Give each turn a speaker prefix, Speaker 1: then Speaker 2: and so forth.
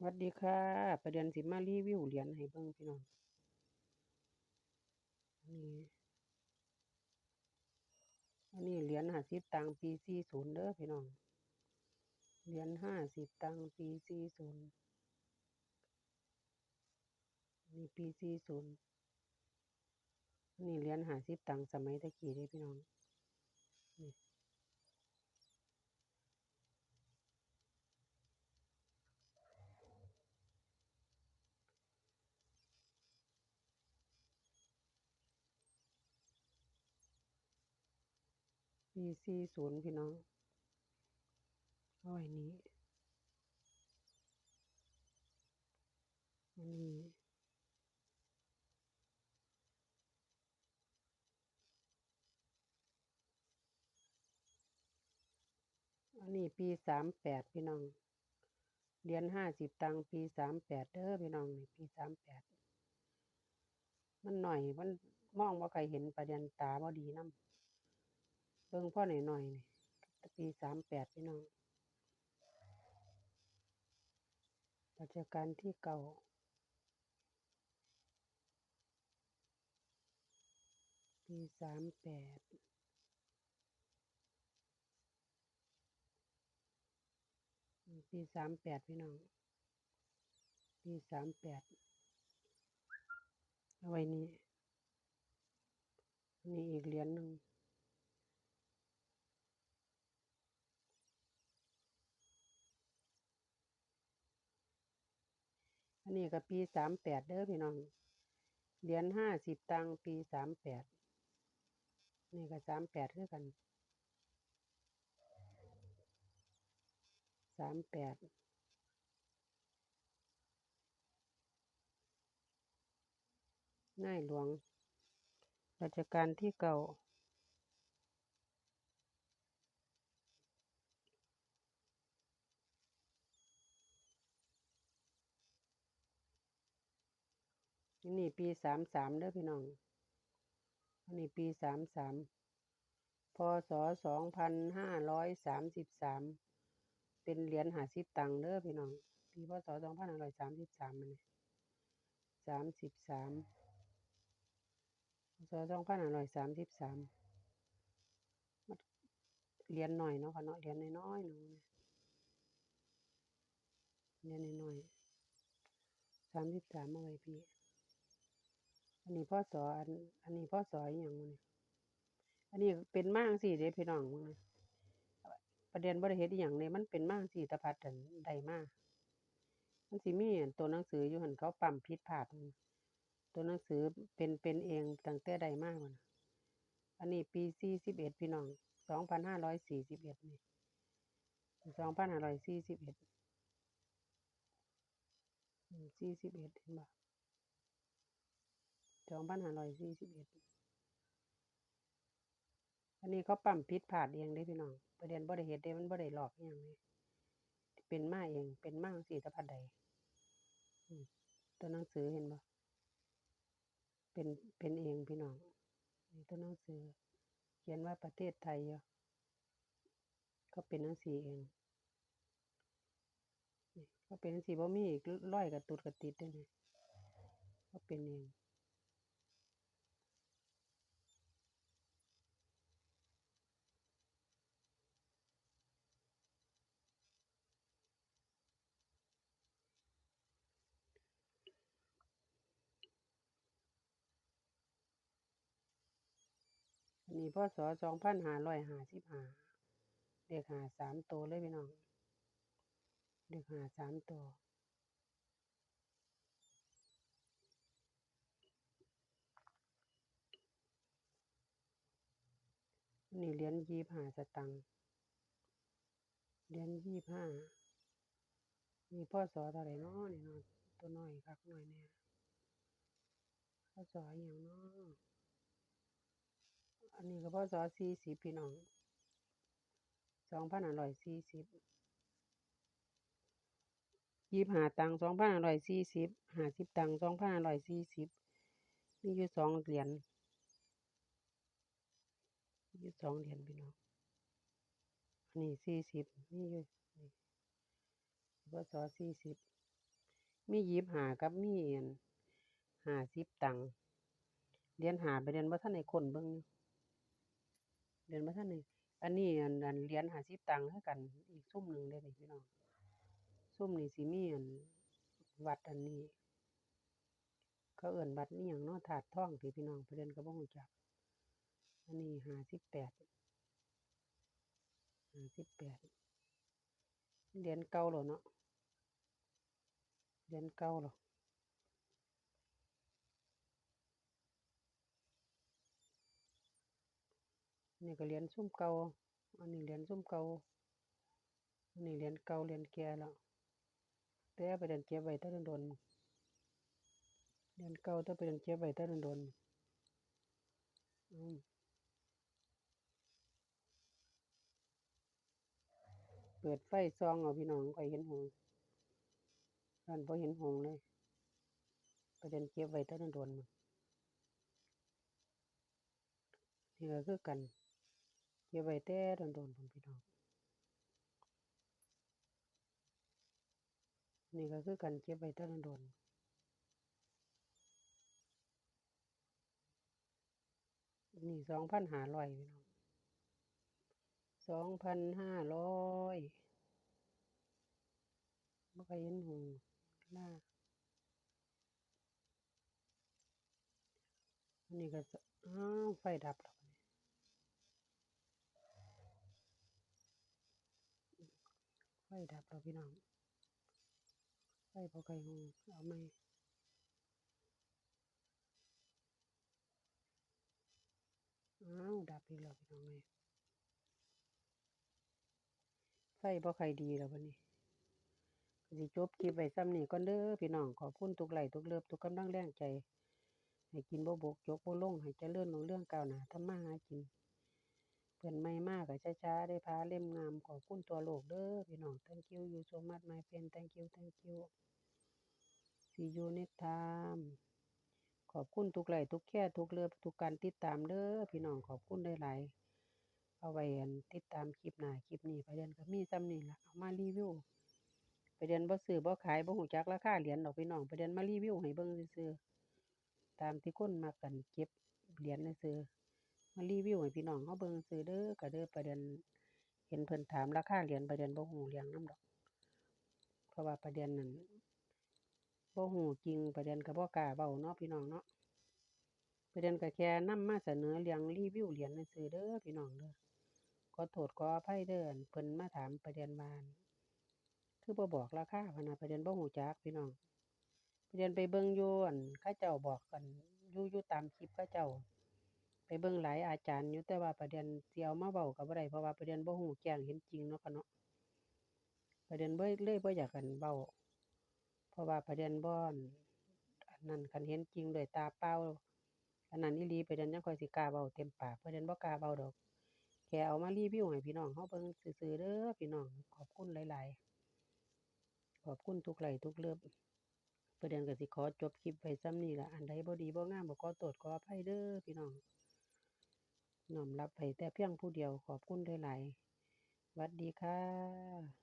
Speaker 1: สวัสดีค่ะ ประเด็นสิมารีวิวเหรียญให้เบิ่งพี่น้องนนี้อันนี้เหรียญห้าสิบตังปีสี่ศูนย์เด้อพี่น้อง เหรียญห้าสิบตังปีสี่ศูนย์นี่ปีสี่ศูนย์นี่เหรียญห้าสิบตังสมัยตะกี้เด้พี่น้อง นี่ ปีสี่ศูนย์พี่น้องเอาไว้นี้อันนี้อันนี้ปีสามแปดพี่น้องเหรียญห้าสิบตังค์ปีสามแปดเด้อพี่น้องนี่ปีสามแปดมันหน่อยมันมองบ่าใครเห็นประเด็นตาบ่ดีน้ำ เบิ่งพ่อหน่อยหน่อยนี่ปีสามแปดพี่น้องรัชกาลที่เก่าปีสามแปดปีสามแปดพี่น้อง ปีสามแปดเอาไว้นี่นี่อีกเหรียญหนึ่ง นี้ก็ปีสามแปดเด้อพี่น้อง เหรียญห้าสิบตังปีสามแปด นี่ก็สามแปดคือกัน สามแปดนายหลวงรัชกาลที่เก่า อันนี้ปีสามสามเด้อพี่น้อง อันนี้ปีสามสามพศสองพันห้าร้อยสามสิบสามเป็นเหรียญหาสิบตังค์เด้อพี่น้อง ปีพศสองพันห้าร้อยสามสิบสามมันสามสิบสามพศสองพันห้าร้อยสามสิบสามเหรียญหน่อยเนาะค่ะเนาะเหรียญน้อยๆหนูเหรียญน้อยๆสามสิบสามเอาไว้พี่ อันนี้พ่อสออันอันนี้พ่อสออีหยังนี้อันนี้เป็นมาจั่งซี้เด้พี่น้องมื้อนี้ประเด็นบ่ได้เฮ็ดอีหยังเลยมันเป็นมาจั่งซี้ตะพัดอั่นได้มากมันสิมีตัวหนังสืออยู่หันเขาปั๊มผิดพลาดตัวหนังสือเป็นเป็นเองตั้งแต่ได้มาพุ่นะอันนี้ปีสี่สิบเอ็ดพี่น้องสองพันห้าร้อยสี่สิบเอ็ดนี่สองพันห้าร้อยสี่สิบเอ็ดสี่สิบเอ็ดเห็นบ่ สองพันห้าร้อยสี่สิบเอ็ดอันนี้เขาปั๊มผิดพลาดเองเด้พี่น้องประเด็นบ่ได้เฮ็ดเด้มันบ่ได้ลอกอิหยังเด้เป็นมาเอง เป็นมาจั่งซี้แตะพัดใดตัวหนังสือเห็นบ่เป็นเป็นเองพี่น้องนี่ตัวหนังสือ เขียนว่าประเทศไทยอยู่เขาเป็นจั่งซี้เองนี่เขาเป็นจั่งซี้บ่มีรอยกระตุดกระติดเด้นี่เขาเป็นเอง นนี้พศสองพันห้าร้อยห้าสิบห้าเลขห้าสามตัวเลยพี่น้องเลขห้าสามตัวอันนี้เหรียญยี่ห้าสตางเหรียญยี่ห้านี่พศเท่าใดน้อนี่เนาะตัวน้อยคักน้อยแน่พศอิหยังเน้อ อันนี้ก็พศสี่สิบพี่น้องสองพันห้าร้อยสี่สิบยี่สิบห้าตังสองพันห้าร้อยสี่สิบห้าสิบตังสองพันห้าร้อยสี่สิบมีอยู่สองเหรียญมีอยู่สองเหรียญพี่น้องอันนี้สี่สิบมีอยู่นี่พศสี่สิบมี25กับมีอั่น50ตังเหรียญ5ประเด็นบ่าทันได้คนเบิ่งอยู่ เหรียญบ่ทันได้อันนี้อันอันเหรียญ50ตังค์คือกันอีกซุ่มหนึ่งเด้นี่พี่น้องซุ่มนี้สิมีอันวัดอันนี้เขาเอิ้นวัดอิหยังนาะธาตุทองติพี่น้องประเด็นก็บ่รู้จักอันนี้58 58เหรียญเก่าแล้วเนาะเหรียญเก่าแล้ว นี่ก็เหรียญซุมเก่าอันนี้เหรียญซุมเก่าอันนี้เหรียญเก่าเหรียญแก่แล้วแต่ไปเด็นเก็บไว้แต่โดนเหรียญเก่าแต่ประเด็นเก็บไว้แต่โดนอืมเปิดไฟส่องเอาพี่น้องค่อยเห็นหงส์คันบ่เห็นหงส์เลยประเด็นเก็บไว้แต่โดนๆนี่ก็คือกัน เก็บไว้แต่โดนๆพู้นพี่น้องนี่ก็คือกันเก็บไว้แต่โดนๆอันนี้2,500พี่น้อง2,500บ่ค่อยเห็นหงส์ลาอันนี้ก็อ้าวไฟดับแล้วบัดนี้ ไฟดับแล้วพี่น้องไฟบ่ค่อยฮงเอาใหม่อ้าวดับอีกแล้วพี่น้องเอ้ยไฟบ่ค่ดีแล้วบัดนี้ก็สิจบคลิปไว้ำนี้ก่อนเด้อพี่น้องขอบคุณทุกไหลทุกเลิฟทุกกำลังแรงใจ ให้กินบ่บกจกบ่ลงให้เจริญรุ่งเรื่องก้าวหน้าทำมาหากิน เพิ่นใหม่มาก็ช้าๆได้ผาเล่มงามขอบคุณทั่วโลกเด้อพี่น้อง Thank you you so much my friend Thank you Thank you see you next time ขอบคุณทุกไหลทุกแชร์ทุกเลิฟทุกการติดตามเด้อพี่น้องขอบคุณหลายๆเอาไว้ยันติดตามคลิปหน้าคลิปนี้ประเด็นก็มีส่ำนี้ล่ะเอามารีวิวประเด็นบ่ซื้อบ่ขายบ่รู้จักราคาเหรียญดอกพี่น้องประเด็นมารีวิวให้เบิ่งซื่อตามที่คนมักกันเก็บเหรียญซื่อ มารีวิวให้พี่น้องเราเบิ่งซื่อเด้อก็เด้อประเด็นเห็นเพิ่นถามราคาเหรียญประเด็นบ่รู้เรื่องนำดอก เพราะว่าประเด็นนั้นบ่รู้จริงประเด็นก็บ่กล้าเว้าเนาะพี่น้องเนาะประเด็นก็แค่นำมาเสนอเรื่องรีวิวเหรียญซื่อเด้อพี่น้องเด้อขอโทษขออภัยเด้ออั่นเพิ่นมาถามประเด็นว่านคือบ่บอกราคาพนะประเด็นบ่รู้จักพี่น้องประเด็นไปเบิ่งอยู่อั่นเขาเจ้าบอกกันอยู่อยู่ตามคลิปเขาเจ้า ไปเบิ่งหลายอาจารย์อยู่แต่ว่าประเด็นเสิเอามาเว้าก็บ่ได้เพราะว่าประเด็นบ่รู้แจ้งเห็นจริงเนาะค่ะเนาะประเด็นเลยเลยบ่อยากอั่นเว้าเพราะว่าประเด็นบ่อนอันนั้นคันเห็นจริงด้วยตาเปล่าอันนั้นอีหลีประเด็นจังค่อยสิกล้าเว้าเต็มปากประเด็นบ่กล้าเว้าดอกแค่เอามารีวิวให้พี่น้องเราเบิ่งซื่อๆเด้อพี่น้องขอบคุณหลาย ๆ ขอบคุณทุกไลก์ทุกเลิฟประเด็นก็สิขอจบคลิปไว้ส่ำนี้ละอันใดบ่ดีบ่งามก็ขอโทษขออภัยเด้อพี่น้อง น้อมรับไปแต่เพียงผู้เดียวขอบคุณหลายๆวัดดีค่ะ